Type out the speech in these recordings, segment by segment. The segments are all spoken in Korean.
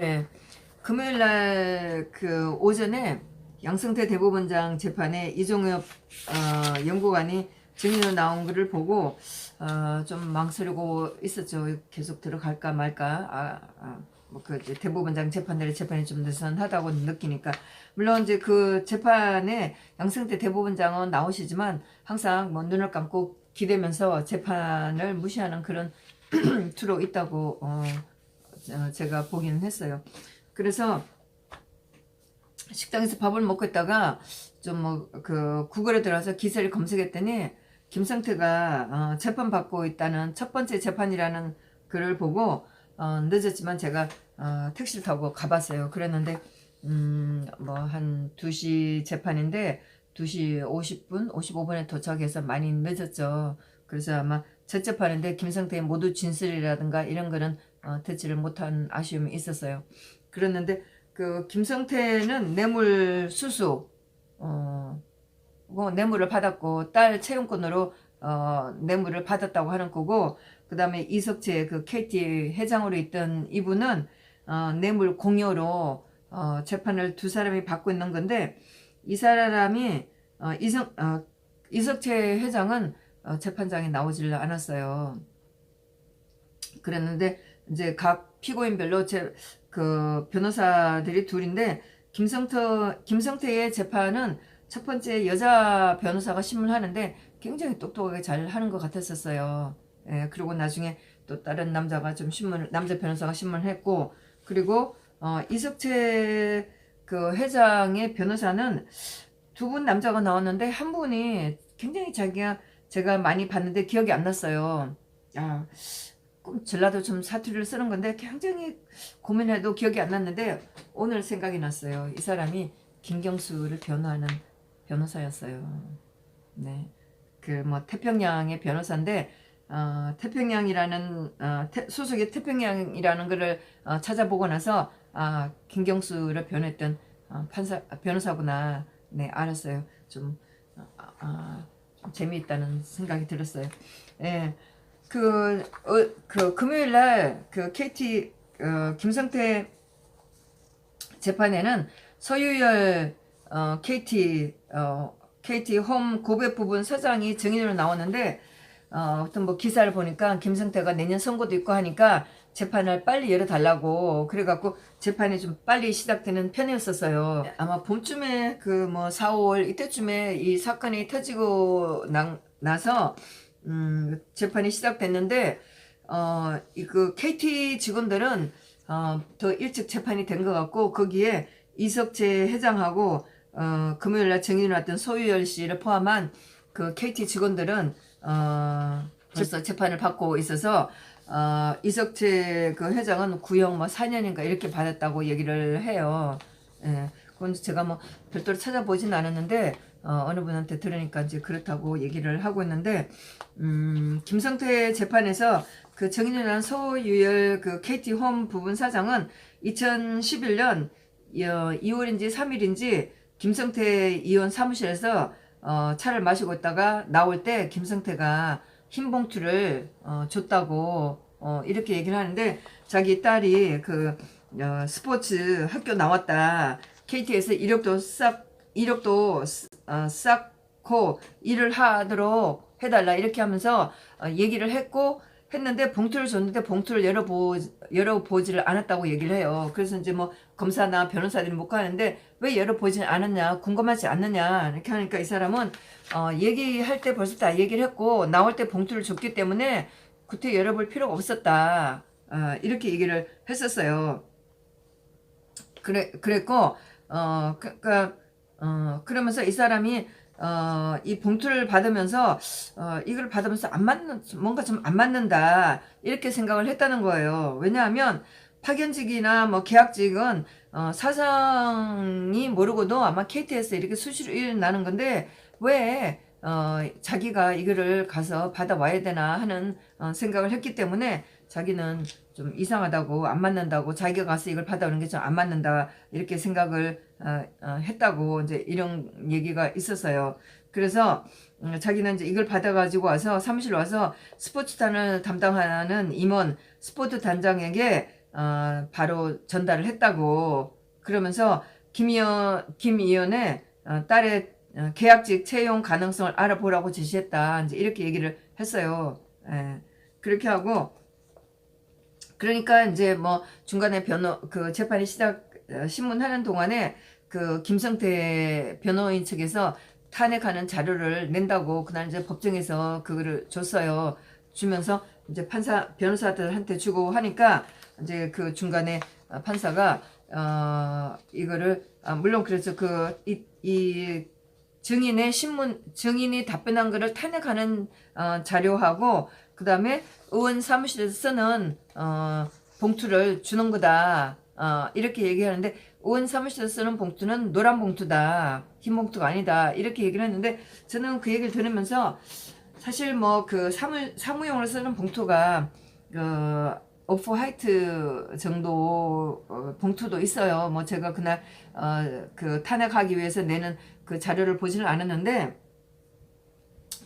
네. 금요일 날 그 오전에 양승태 대법원장 재판에 이종엽 어, 연구관이 증인으로 나온 글을 보고 어, 좀 망설이고 있었죠. 계속 들어갈까 말까. 아, 아, 뭐그 대법원장 재판들의 재판이 좀 느슨하다고 느끼니까 물론 이제 그 재판에 양승태 대법원장은 나오시지만 항상 뭐 눈을 감고 기대면서 재판을 무시하는 그런 투로 있다고 어, 어, 제가 보기는 했어요. 그래서 식당에서 밥을 먹고 있다가 좀 뭐 그 구글에 들어가서 기사를 검색했더니 김성태가 어, 재판 받고 있다는 첫 번째 재판이라는 글을 보고 어, 늦었지만 제가 어, 택시를 타고 가봤어요. 그랬는데 음, 뭐 한 2시 재판인데 2시 50분, 55분에 도착해서 많이 늦었죠. 그래서 아마 첫 재판인데 김성태의 모두 진술이라든가 이런 거는 어, 듣지를 못한 아쉬움이 있었어요. 그랬는데 그 김성태는 뇌물 수수 어, 뭐 뇌물을 받았고 딸 채용권으로 어, 뇌물을 받았다고 하는 거고 그 다음에 이석재 그 KT 회장으로 있던 이분은 어, 뇌물 공여로 어, 재판을 두 사람이 받고 있는 건데 이 사람이 어, 이석 어, 이석재 회장은 어, 재판장에 나오질 않았어요. 그랬는데 이제 각 피고인별로 제, 그 변호사들이 둘인데 김성태 김성태의 재판은 첫 번째 여자 변호사가 신문하는데 굉장히 똑똑하게 잘 하는 것 같았었어요. 예, 그리고 나중에 또 다른 남자가 좀 신문 남자 변호사가 신문했고 그리고 어, 이석채 그 회장의 변호사는 두 분 남자가 나왔는데 한 분이 굉장히 자기가 제가 많이 봤는데 기억이 안 났어요. 아, 꼭 전라도 좀 사투리를 쓰는 건데 굉장히 고민해도 기억이 안 났는데 오늘 생각이 났어요. 이 사람이 김경수를 변호하는 변호사였어요. 네. 그 뭐 태평양의 변호사인데 어, 태평양이라는 어, 태, 소속의 태평양이라는 거를 어, 찾아보고 나서 아 김경수를 변했던 어, 판사 변호사구나 네 알았어요 좀, 어, 아, 좀 재미있다는 생각이 들었어요 예. 그, 어, 그 금요일 날그 KT 어, 김성태 재판에는 서유열 어, KT 어, KT 홈 고백 부분 사장이 증인으로 나오는데 어, 어떤 뭐 기사를 보니까 김성태가 내년 선거도 있고 하니까 재판을 빨리 열어달라고 그래갖고 재판이 좀 빨리 시작되는 편이었었어요. 아마 봄쯤에 그 뭐 4, 5월 이때쯤에 이 사건이 터지고 나, 나서 음, 재판이 시작됐는데 어, 이그 KT 직원들은 어, 더 일찍 재판이 된 것 같고 거기에 이석재 회장하고 어, 금요일 날 증인으로 왔던 소유열 씨를 포함한 그 KT 직원들은 어, 벌써 재판을 받고 있어서 어, 이석재 그 회장은 구형 뭐 4년인가 이렇게 받았다고 얘기를 해요. 예. 그건 제가 뭐 별도로 찾아보진 않았는데 어, 어느 분한테 들으니까 이제 그렇다고 얘기를 하고 있는데 음, 김성태 재판에서 그 정인이라는 서유열 그 KT 홈 부분 사장은 2011년 2월인지 3일인지 김성태 의원 사무실에서 어, 차를 마시고 있다가 나올 때 김성태가 흰 봉투를 어, 줬다고 어, 이렇게 얘기를 하는데 자기 딸이 그 어, 스포츠 학교 나왔다. KT에서 이력도 싹 이력도 어, 쌓고 일을 하도록 해달라 이렇게 하면서 어, 얘기를 했고 했는데 봉투를 줬는데 봉투를 열어보 열어보지를 않았다고 얘기를 해요. 그래서 이제 뭐 검사나 변호사들이 못 가는데 왜 열어보지 않았냐 궁금하지 않느냐 이렇게 하니까 이 사람은 어, 얘기할 때 벌써 다 얘기를 했고 나올 때 봉투를 줬기 때문에 그때 열어볼 필요가 없었다 어, 이렇게 얘기를 했었어요. 그래 그랬고 어 그러니까 어 그러면서 이 사람이 어, 이 봉투를 받으면서, 어, 이걸 받으면서 안 맞는, 뭔가 좀 안 맞는다. 이렇게 생각을 했다는 거예요. 왜냐하면, 파견직이나 뭐 계약직은, 어, 사상이 모르고도 아마 KT에서 이렇게 수시로 일어나는 건데, 왜, 어, 자기가 이거를 가서 받아와야 되나 하는 어, 생각을 했기 때문에 자기는 좀 이상하다고 안 맞는다고 자기가 가서 이걸 받아오는 게 좀 안 맞는다 이렇게 생각을 했다고 이제 이런 얘기가 있었어요. 그래서 음, 자기는 이제 이걸 받아가지고 와서 사무실 와서 스포츠단을 담당하는 임원 스포츠 단장에게 어, 바로 전달을 했다고 그러면서 김의원 김 의원의 어, 딸의 어, 계약직 채용 가능성을 알아보라고 지시했다. 이제 이렇게 얘기를 했어요. 예. 그렇게 하고 그러니까 이제 뭐 중간에 변호 그 재판이 시작 어, 신문하는 동안에 그 김성태 변호인 측에서 탄핵하는 자료를 낸다고 그날 이제 법정에서 그거를 줬어요. 주면서 이제 판사 변호사들한테 주고 하니까 이제 그 중간에 어, 판사가 어 이거를 아, 물론 그래서 그이 이 증인의 신문 증인이 답변한 거를 탄핵하는 어, 자료하고 그다음에 의원 사무실에서 쓰는 어, 봉투를 주는 거다. 어, 이렇게 얘기하는데 의원 사무실에서 쓰는 봉투는 노란 봉투다. 흰 봉투가 아니다. 이렇게 얘기를 했는데 저는 그 얘기를 들으면서 사실 뭐 그 사무 사무용으로 쓰는 봉투가 그 오프 화이트 정도 어, 봉투도 있어요. 뭐 제가 그날 어, 그 탄핵하기 위해서 내는 그 자료를 보지는 않았는데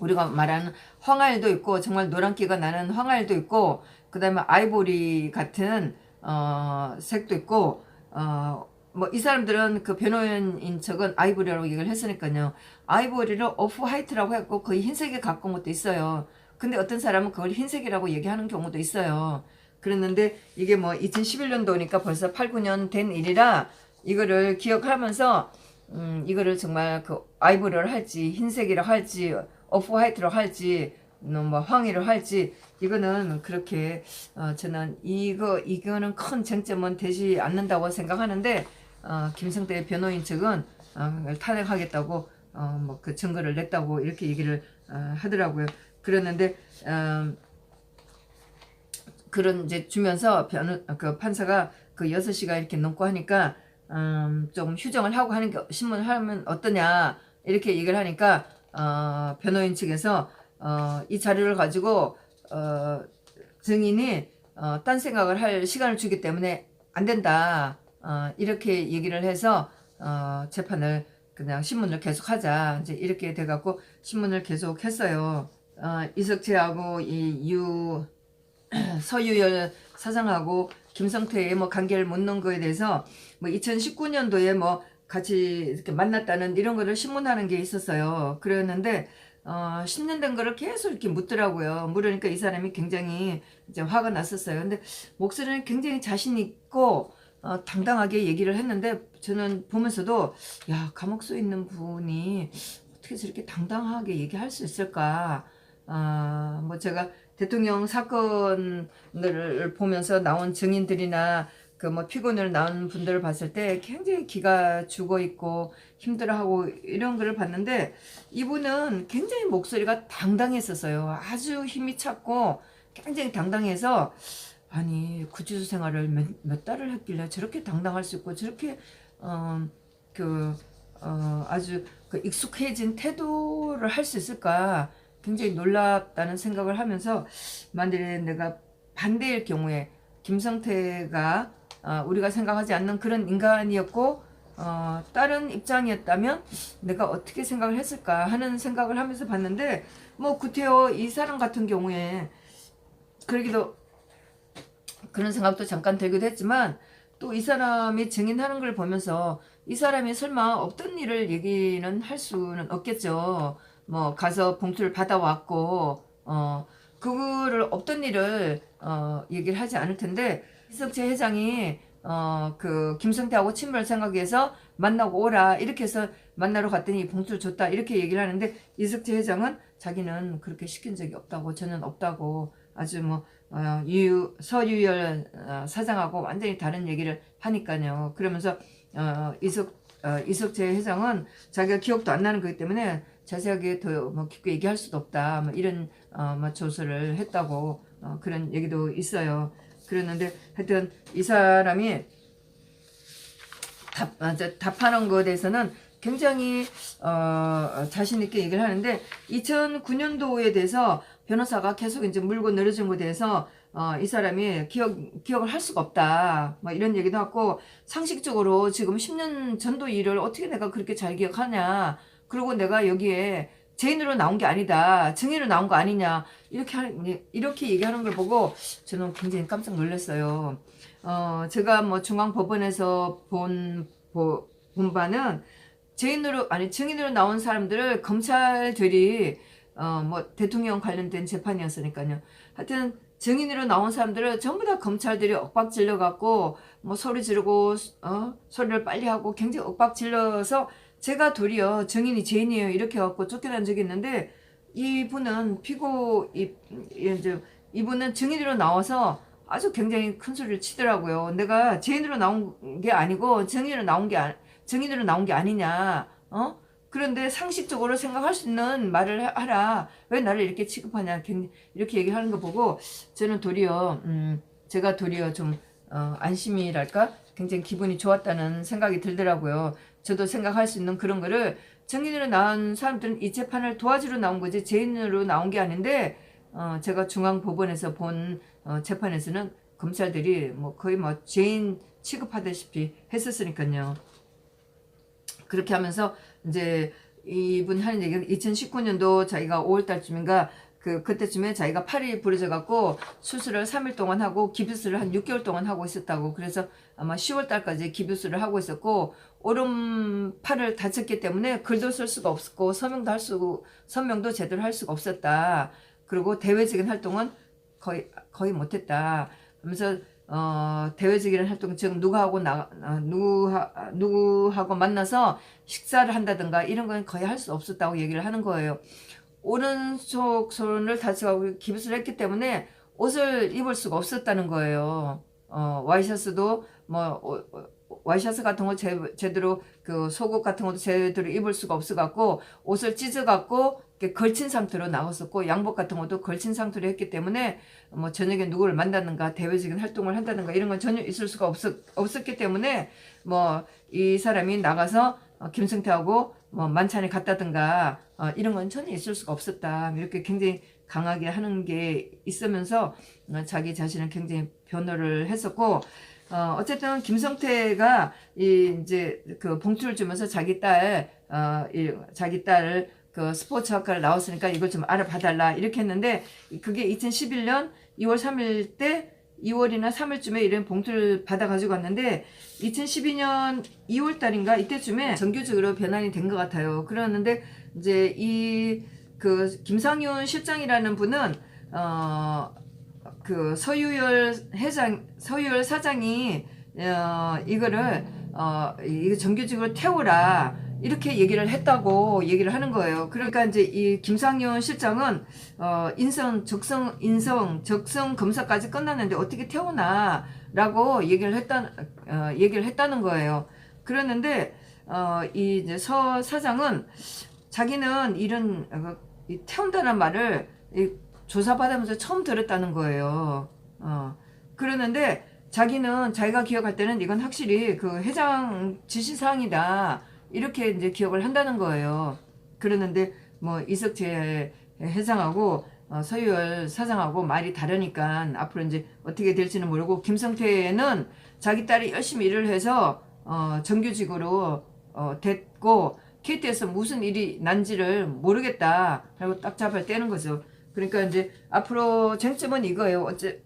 우리가 말하는 황알도 있고 정말 노란기가 나는 황알도 있고 그 다음에 아이보리 같은 어 색도 있고 어 뭐 이 사람들은 그 변호인인 척은 아이보리라고 얘기를 했으니까요. 아이보리를 오프 화이트라고 했고 거의 흰색에 가까운 것도 있어요. 근데 어떤 사람은 그걸 흰색이라고 얘기하는 경우도 있어요. 그랬는데 이게 뭐 2011년도니까 벌써 8, 9년 된 일이라 이거를 기억하면서 음, 이거를 정말 그 아이보리를 할지 흰색이라 할지 오프 화이트로 할지 음, 뭐 황이로 할지 이거는 그렇게 어, 저는 이거 이거는 큰 쟁점은 되지 않는다고 생각하는데 어, 김성태 변호인 측은 어, 탄핵하겠다고 어, 뭐 그 증거를 냈다고 이렇게 얘기를 어, 하더라고요. 그랬는데 음, 그런 이제 주면서 변호 그 판사가 그 6시가 이렇게 넘고 하니까 음, 좀 휴정을 하고 하는 게 신문을 하면 어떠냐 이렇게 얘기를 하니까 어, 변호인 측에서 어, 이 자료를 가지고 어, 증인이 어, 딴 생각을 할 시간을 주기 때문에 안 된다 어, 이렇게 얘기를 해서 어, 재판을 그냥 신문을 계속하자 이제 이렇게 돼갖고 신문을 계속했어요. 어, 이석채하고 이 유 서유열 사장하고 김성태의 뭐 관계를 묻는 거에 대해서 뭐 2019년도에 뭐 같이 이렇게 만났다는 이런 거를 신문하는 게 있었어요. 그랬는데 어 10년 된 거를 계속 이렇게 묻더라고요. 물으니까 이 사람이 굉장히 이제 화가 났었어요. 근데 목소리는 굉장히 자신 있고 어, 당당하게 얘기를 했는데 저는 보면서도 야 감옥 서 있는 분이 어떻게 저렇게 당당하게 얘기할 수 있을까? 아, 뭐 제가 대통령 사건을 보면서 나온 증인들이나 그 뭐 피고인을 나온 분들을 봤을 때 굉장히 기가 죽어 있고 힘들어하고 이런 거를 봤는데 이분은 굉장히 목소리가 당당했었어요. 아주 힘이 찼고 굉장히 당당해서 아니 구치소 생활을 몇, 몇 달을 했길래 저렇게 당당할 수 있고 저렇게 어그 어, 아주 그 익숙해진 태도를 할 수 있을까 굉장히 놀랍다는 생각을 하면서 만약에 내가 반대일 경우에 김성태가 어, 우리가 생각하지 않는 그런 인간이었고 어, 다른 입장이었다면 내가 어떻게 생각을 했을까 하는 생각을 하면서 봤는데 뭐 구태여 이 사람 같은 경우에 그러기도 그런 생각도 잠깐 들기도 했지만 또 이 사람이 증인하는 걸 보면서 이 사람이 설마 없던 일을 얘기는 할 수는 없겠죠. 뭐 가서 봉투를 받아왔고 어 그거를 없던 일을 어 얘기를 하지 않을 텐데 이석재 회장이 어 그 김성태하고 친분을 생각해서 만나고 오라 이렇게 해서 만나러 갔더니 봉투를 줬다 이렇게 얘기를 하는데 이석재 회장은 자기는 그렇게 시킨 적이 없다고 저는 없다고 아주 뭐 어, 유, 서유열 어, 사장하고 완전히 다른 얘기를 하니까요. 그러면서 어, 이석 어, 이석재 회장은 자기가 기억도 안 나는 거기 때문에 자세하게 더 뭐 깊게 얘기할 수도 없다. 뭐 이런 어, 뭐 조서를 했다고 어, 그런 얘기도 있어요. 그랬는데 하여튼 이 사람이 답, 아, 저, 답하는 것에 대해서는 굉장히 어, 자신 있게 얘기를 하는데 2009년도에 대해서 변호사가 계속 이제 물고 늘어진 것에 대해서 어, 이 사람이 기억 기억을 할 수가 없다. 뭐 이런 얘기도 하고 상식적으로 지금 10년 전도 일을 어떻게 내가 그렇게 잘 기억하냐. 그리고 내가 여기에 죄인으로 나온 게 아니다. 증인으로 나온 거 아니냐. 이렇게 하, 이렇게 얘기하는 걸 보고 저는 굉장히 깜짝 놀랐어요. 어, 제가 뭐 중앙법원에서 본, 보, 본 바는 죄인으로, 아니, 증인으로 나온 사람들을 검찰들이, 어, 뭐, 대통령 관련된 재판이었으니까요. 하여튼, 증인으로 나온 사람들을 전부 다 검찰들이 엇박 질러갖고, 뭐, 소리 지르고, 어, 소리를 빨리 하고, 굉장히 엇박 질러서, 제가 도리어 증인이 죄인이에요. 이렇게 해갖고 쫓겨난 적이 있는데, 이분은 피고, 이, 이제, 이분은 증인으로 나와서 아주 굉장히 큰 소리를 치더라고요. 내가 죄인으로 나온 게 아니고 증인으로 나온 게 아, 증인으로 나온 게 아니냐. 어? 그런데 상식적으로 생각할 수 있는 말을 하- 하라. 왜 나를 이렇게 취급하냐. 굉- 이렇게 얘기하는 거 보고 저는 도리어 음, 제가 도리어 좀 어, 안심이랄까? 굉장히 기분이 좋았다는 생각이 들더라고요. 저도 생각할 수 있는 그런 거를 증인으로 나온 사람들은 이 재판을 도와주러 나온 거지 죄인으로 나온 게 아닌데 어, 제가 중앙법원에서 본 어, 재판에서는 검찰들이 뭐 거의 뭐 죄인 취급하다시피 했었으니까요. 그렇게 하면서 이제 이분 하는 얘기가 2019년도 자기가 5월달쯤인가 그 그때쯤에 자기가 팔이 부러져 갖고 수술을 3일 동안 하고 기부스를 한 6개월 동안 하고 있었다고 그래서 아마 10월 달까지 기부스를 하고 있었고 오른팔을 다쳤기 때문에 글도 쓸 수가 없었고 서명도 할 수, 서명도 제대로 할 수가 없었다. 그리고 대외적인 활동은 거의 거의 못했다. 그러면서 어, 대외적인 활동 즉 누구하고 나 어, 누구하, 누구하고 만나서 식사를 한다든가 이런 건 거의 할 수 없었다고 얘기를 하는 거예요. 오른쪽 손을 다치고 기부스를 했기 때문에 옷을 입을 수가 없었다는 거예요. 어, 와이셔츠도 뭐 어, 어, 와이셔츠 같은 거 제, 제대로 그 속옷 같은 것도 제대로 입을 수가 없어 갖고 옷을 찢어 갖고 걸친 상태로 나왔었고 양복 같은 것도 걸친 상태로 했기 때문에 뭐 저녁에 누구를 만났는가 대외적인 활동을 한다든가 이런 건 전혀 있을 수가 없었, 없었기 때문에 뭐 이 사람이 나가서 어, 김승태하고 뭐 만찬에 갔다든가 어, 이런 건 전혀 있을 수가 없었다. 이렇게 굉장히 강하게 하는 게 있으면서 어, 자기 자신을 굉장히 변호를 했었고 어, 어쨌든 김성태가 이 이제 그 봉투를 주면서 자기 딸, 어, 이, 자기 딸을 그 스포츠 학과를 나왔으니까 이걸 좀 알아봐달라 이렇게 했는데 그게 2011년 2월 3일 때 2월이나 3일쯤에 이런 봉투를 받아 가지고 왔는데 2012년 2월 달인가 이때쯤에 정규직으로 변환이 된 것 같아요. 그러는데 이제 이 그 김상윤 실장이라는 분은 어 그 서유열 회장 서유열 사장이 어 이거를 어 정규직으로 태우라 이렇게 얘기를 했다고 얘기를 하는 거예요. 그러니까 이제 이 김상윤 실장은 어 인성 적성 인성 적성 검사까지 끝났는데 어떻게 태우나라고 얘기를 했다 어 얘기를 했다는 거예요. 그랬는데 어이 이제 서 사장은 자기는 이런 어, 이 태운다는 말을 이 조사받으면서 처음 들었다는 거예요. 어. 그러는데 자기는 자기가 기억할 때는 이건 확실히 그 회장 지시사항이다. 이렇게 이제 기억을 한다는 거예요. 그러는데 뭐 이석재 회장하고 어, 서유열 사장하고 말이 다르니까 앞으로 이제 어떻게 될지는 모르고 김성태는 자기 딸이 열심히 일을 해서 어, 정규직으로 어, 됐고 KT에서 무슨 일이 난지를 모르겠다. 하고 딱 잡아 떼는 거죠. 그러니까 이제 앞으로 쟁점은 이거예요. 어째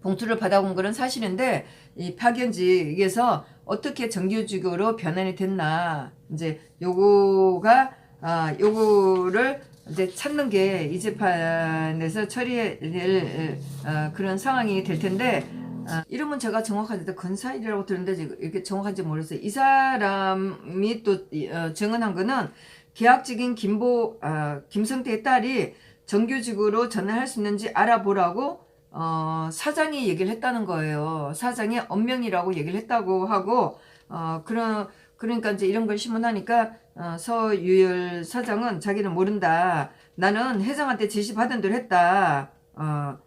봉투를 받아온 거는 사실인데 이 파견직에서 어떻게 정규직으로 변환이 됐나 이제 요거가 아 요거를 이제 찾는 게 이 재판에서 처리될 어, 그런 상황이 될 텐데 아, 이름은 제가 정확하게 건사일이라고 들었는데 이렇게 정확한지 모르겠어요. 이 사람이 또 어, 증언한 거는 계약직인 김보 아, 김성태의 딸이 정규직으로 전환할 수 있는지 알아보라고 어, 사장이 얘기를 했다는 거예요. 사장이 엄명이라고 얘기를 했다고 하고 어, 그런 그러니까 이제 이런 걸 신문하니까 어, 서유열 사장은 자기는 모른다. 나는 회장한테 지시 받은 대로 했다. 어,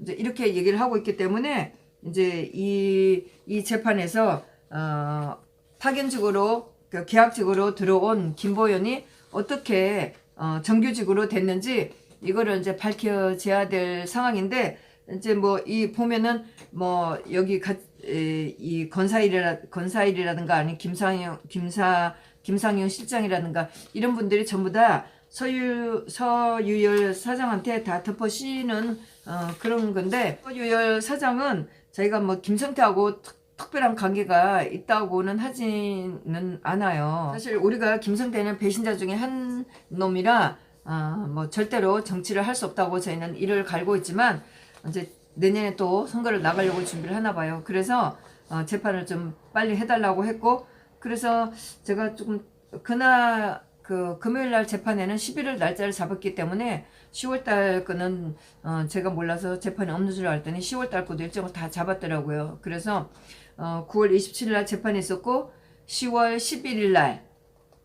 이제 이렇게 얘기를 하고 있기 때문에 이제 이, 이 재판에서 어, 파견직으로 그 계약직으로 들어온 김보연이 어떻게 어, 정규직으로 됐는지 이거를 이제 밝혀져야 될 상황인데 이제 뭐 이 보면은 뭐 여기 가, 에, 이 건사일이라 건사일이라든가 아니 김상영 김사 김상영 실장이라든가 이런 분들이 전부 다 서유 서유열 사장한테 다 덮어씌는 어, 그런 건데 서유열 사장은 저희가 뭐 김성태하고 특, 특별한 관계가 있다고는 하지는 않아요. 사실 우리가 김성태는 배신자 중에 한 놈이라 아, 뭐 절대로 정치를 할 수 없다고 저희는 이를 갈고 있지만 이제 내년에 또 선거를 나가려고 준비를 하나 봐요. 그래서 어, 재판을 좀 빨리 해달라고 했고 그래서 제가 조금 그날 그 금요일 날 재판에는 11월 날짜를 잡았기 때문에 10월 달 거는 어 제가 몰라서 재판이 없는 줄 알았더니 10월 달 거도 일정을 다 잡았더라고요. 그래서 어 9월 27일 날 재판이 있었고 10월 11일 날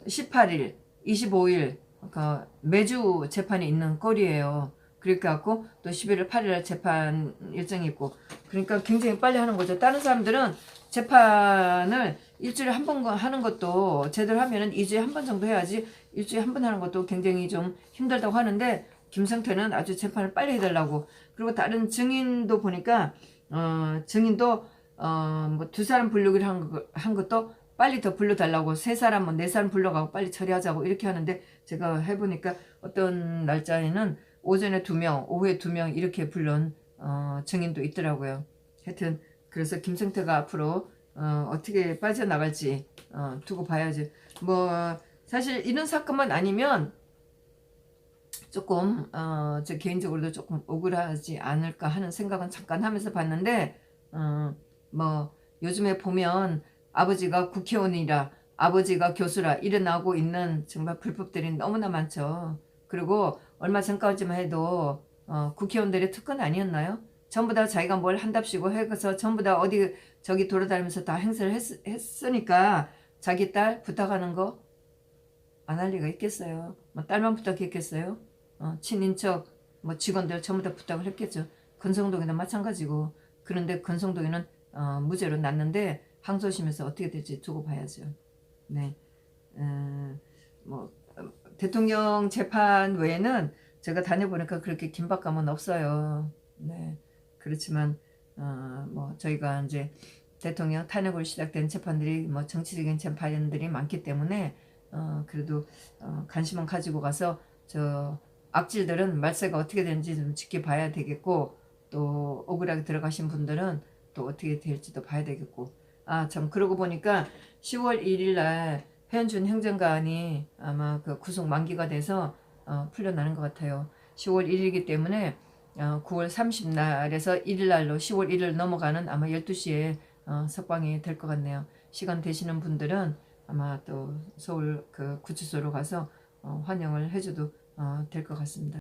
18일, 25일 그 매주 재판이 있는 꼴이에요. 그렇게 갖고 또 11월 8일 날 재판 일정이 있고 그러니까 굉장히 빨리 하는 거죠. 다른 사람들은 재판을 일주일에 한 번 하는 것도 제대로 하면은 2주에 한 번 정도 해야지 일주일에 한 번 하는 것도 굉장히 좀 힘들다고 하는데 김성태는 아주 재판을 빨리 해달라고 그리고 다른 증인도 보니까 어 증인도 어뭐 두 사람 불르기를 한, 거- 한 것도 빨리 더 불러달라고 세 사람 뭐 네 사람 불러가고 빨리 처리하자고 이렇게 하는데 제가 해보니까 어떤 날짜에는 오전에 두 명, 오후에 두 명 이렇게 불른 어, 증인도 있더라고요. 하여튼 그래서 김성태가 앞으로 어, 어떻게 빠져나갈지 어, 두고 봐야지. 뭐 사실 이런 사건만 아니면 조금 어, 저 개인적으로도 조금 억울하지 않을까 하는 생각은 잠깐 하면서 봤는데 어, 뭐 요즘에 보면 아버지가 국회의원이라 아버지가 교수라 일어나고 있는 정말 불법들이 너무나 많죠. 그리고 얼마 전까지만 해도 어, 국회의원들의 특권 아니었나요? 전부 다 자기가 뭘 한답시고 해서 전부 다 어디 저기 돌아다니면서 다 행세를 했, 했으니까 자기 딸 부탁하는 거 안 할 리가 있겠어요. 뭐 딸만 부탁했겠어요? 어, 친인척 뭐 직원들 전부 다 부탁을 했겠죠. 건성동이나 마찬가지고 그런데 건성동이는 어, 무죄로 났는데 항소심에서 어떻게 될지 두고 봐야죠. 네, 음, 뭐 어, 대통령 재판 외에는 제가 다녀보니까 그렇게 긴박감은 없어요. 네, 그렇지만 어, 뭐 저희가 이제 대통령 탄핵으로 시작된 재판들이 뭐 정치적인 재판들이 많기 때문에 어, 그래도 어, 관심은 가지고 가서 저 악질들은 말세가 어떻게 되는지 좀 지켜봐야 되겠고 또 억울하게 들어가신 분들은 또 어떻게 될지도 봐야 되겠고 아 참 그러고 보니까 10월 1일 날 회원준 행정관이 아마 그 구속 만기가 돼서 어, 풀려나는 것 같아요. 10월 1일이기 때문에 어, 9월 30날에서 1일 날로 10월 1일 넘어가는 아마 12시에 어, 석방이 될 것 같네요. 시간 되시는 분들은 아마 또 서울 그 구치소로 가서 어, 환영을 해줘도 어, 될 것 같습니다.